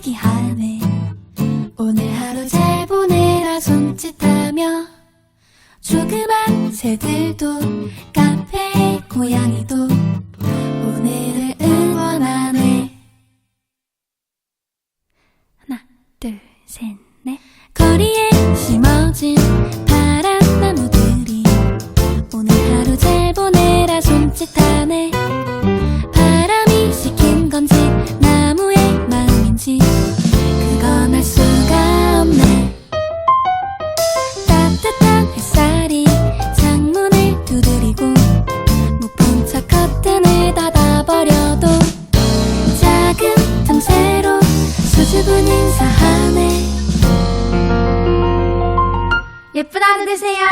얘기하네. 오늘 하루 잘 보내라 손짓하며. 조그만 새들도 카페 고양이도 오늘을 응원하네. 하나 둘 셋 넷. 거리에 심어진 주군 인사하네. 예쁜 하루 되세요.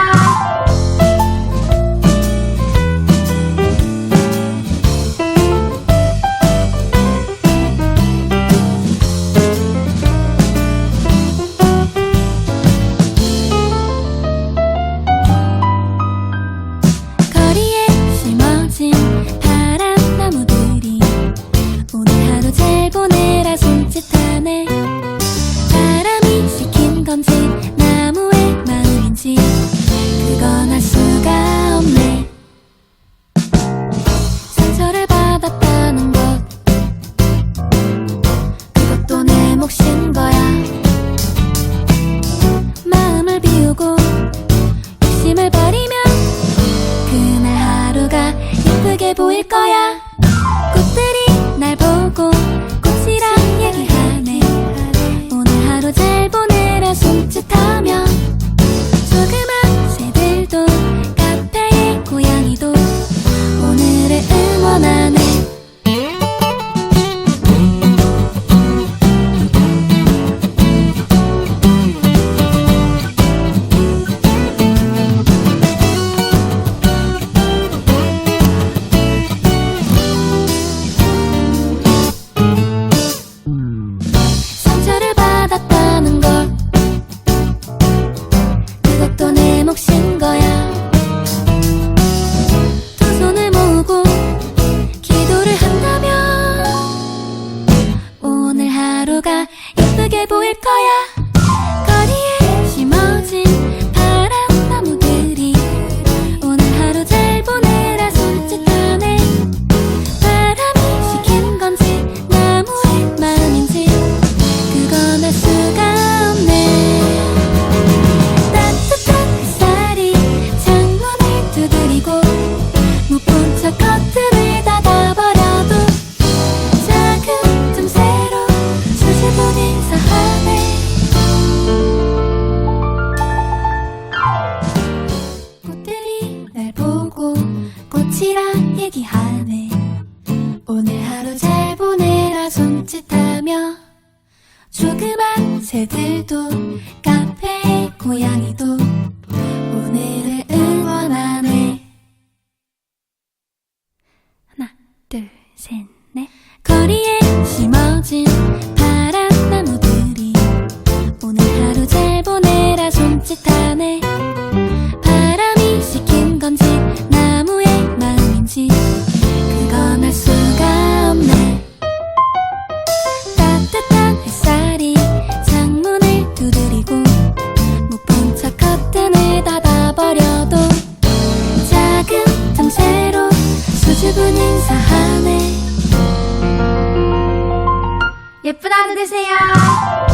조그만 새들도 카페 고양이도. 두분 인사하네. 예쁜 하루 되세요.